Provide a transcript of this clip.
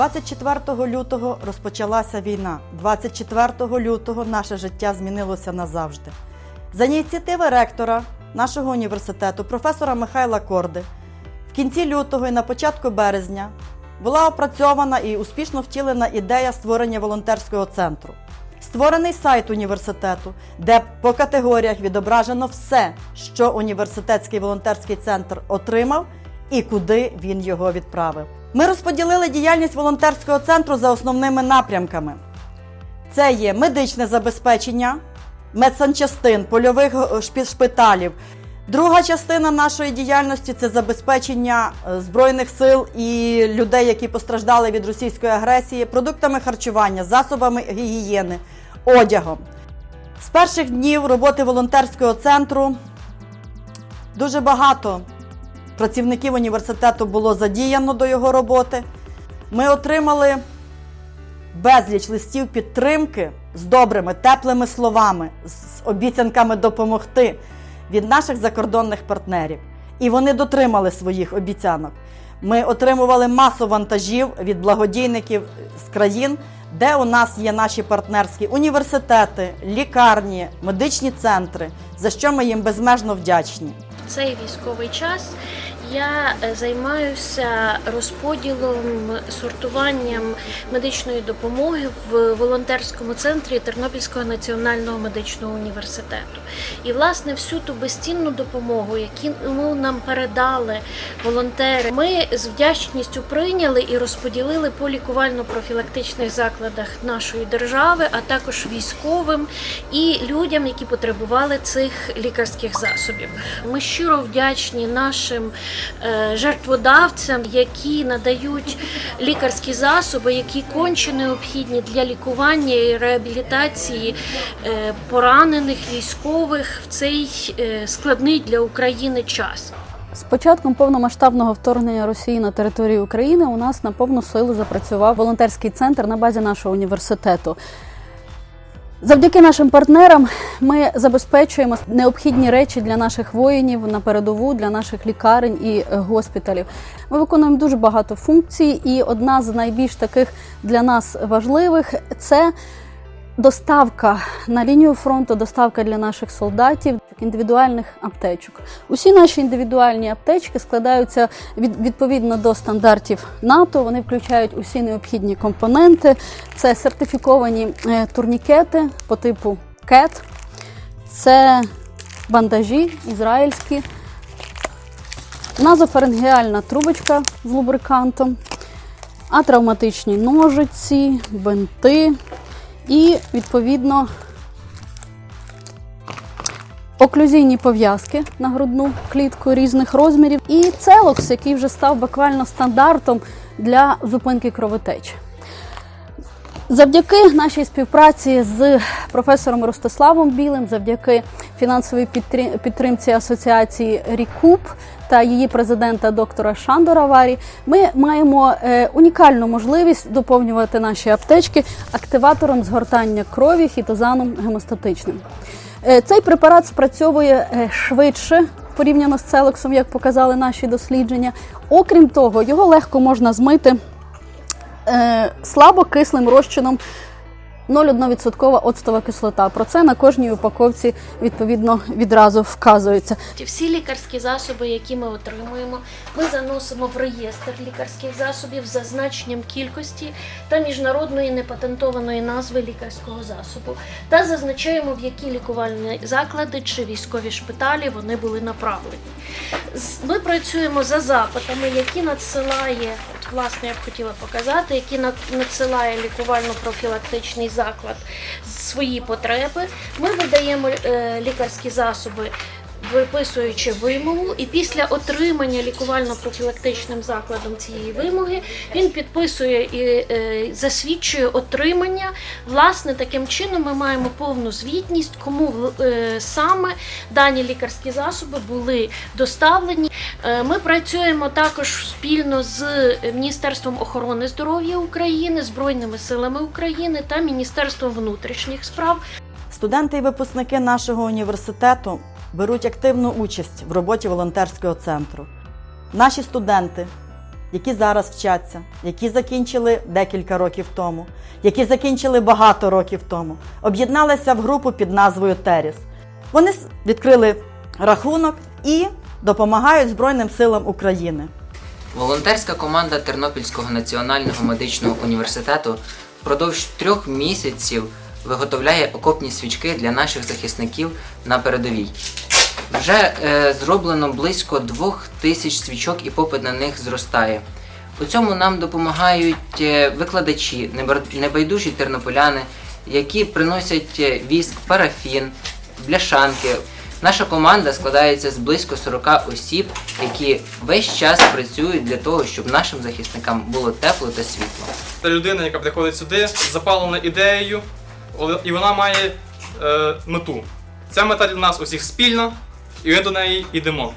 24 лютого розпочалася війна. 24 лютого наше життя змінилося назавжди. За ініціативи ректора нашого університету, професора Михайла Корди, в кінці лютого і на початку березня була опрацьована і успішно втілена ідея створення волонтерського центру. Створений сайт університету, де по категоріях відображено все, що університетський волонтерський центр отримав і куди він його відправив. Ми розподілили діяльність волонтерського центру за основними напрямками: це є медичне забезпечення, медсанчастин, польових е, шпиталів. Друга частина нашої діяльності це забезпечення е, збройних сил і людей, які постраждали від російської агресії, продуктами харчування, засобами гігієни, одягом. З перших днів роботи волонтерського центру дуже багато працівників університету було задіяно до його роботи. Ми отримали безліч листів підтримки з добрими, теплими словами, з обіцянками допомогти від наших закордонних партнерів. І вони дотримали своїх обіцянок. Ми отримували масу вантажів від благодійників з країн, де у нас є наші партнерські університети, лікарні, медичні центри, за що ми їм безмежно вдячні. Цей військовий час я е, займаюся розподілом, сортуванням медичної допомоги в волонтерському центрі Тернопільського національного медичного університету. І власне всю ту безцінну допомогу, яку нам передали волонтери, ми з вдячністю прийняли і розподілили по лікувально-профілактичних закладах нашої держави, а також військовим і людям, які потребували цих лікарських засобів. Ми щиро вдячні нашим жертводавцям, які надають лікарські засоби, які конче необхідні для лікування і реабілітації е, поранених військових в цей е, складний для України час. З початком повномасштабного вторгнення Росії на територію України у нас на повну силу запрацював волонтерський центр на базі нашого університету. Завдяки нашим партнерам ми забезпечуємо необхідні речі для наших воїнів на передову, для наших лікарень і госпіталів. Ми виконуємо дуже багато функцій, і одна з найбільш таких для нас важливих це доставка на лінію фронту, доставка для наших солдатів індивідуальних аптечок. Усі наші індивідуальні аптечки складаються від, відповідно до стандартів НАТО. Вони включають усі необхідні компоненти. Це сертифіковані е, турнікети по типу КЕТ, це бандажі ізраїльські, назофарингеальна трубочка з лубрикантом, атравматичні ножиці, бинти і відповідно оклюзійні пов'язки на грудну клітку різних розмірів, і целокс, який вже став буквально стандартом для зупинки кровотечі. Завдяки нашій співпраці з професором Ростиславом Білим, завдяки фінансовій підтримці асоціації Рікуб та її президента доктора Шандора Варі, ми маємо е, унікальну можливість доповнювати наші аптечки активатором згортання крові хітозаном гемостатичним. Е, Цей препарат спрацьовує е, швидше порівняно з целексом, як показали наші дослідження. Окрім того, його легко можна змити слабо слабокислим розчином 0,1% оцтова кислота. Про це на кожній упаковці відповідно відразу вказується. Всі лікарські засоби, які ми отримуємо, ми заносимо в реєстр лікарських засобів з зазначенням кількості та міжнародної непатентованої назви лікарського засобу, та зазначаємо, в які лікувальні заклади чи військові шпиталі вони були направлені. Ми працюємо за запитами, які надсилає, власне я б хотіла показати, які над- надсилає лікувально-профілактичний заклад свої потреби. Ми видаємо е, лікарські засоби. Виписуючи вимогу, і після отримання лікувально-профілактичним закладом цієї вимоги він підписує і е, засвідчує отримання. Власне, таким чином ми маємо повну звітність, кому е, саме дані лікарські засоби були доставлені. Е, Ми працюємо також спільно з Міністерством охорони здоров'я України, Збройними силами України та Міністерством внутрішніх справ. Студенти і випускники нашого університету беруть активну участь в роботі волонтерського центру. Наші студенти які зараз вчаться, які закінчили декілька років тому, які закінчили багато років тому, об'єдналися в групу під назвою Теріс. Вони відкрили рахунок і допомагають Збройним силам України. Волонтерська команда Тернопільського національного медичного університету впродовж трьох місяців виготовляє окопні свічки для наших захисників на передовій. Вже е, зроблено близько двох тисяч свічок і попит на них зростає. У цьому нам допомагають е, викладачі, небайдужі тернополяни, які приносять е, віск, парафін, бляшанки. Наша команда складається з близько 40 осіб, які весь час працюють для того, щоб нашим захисникам було тепло та світло. Це людина, яка приходить сюди, запалена ідеєю, і вона має е, мету. Ця мета для нас усіх спільна, і ми до неї йдемо.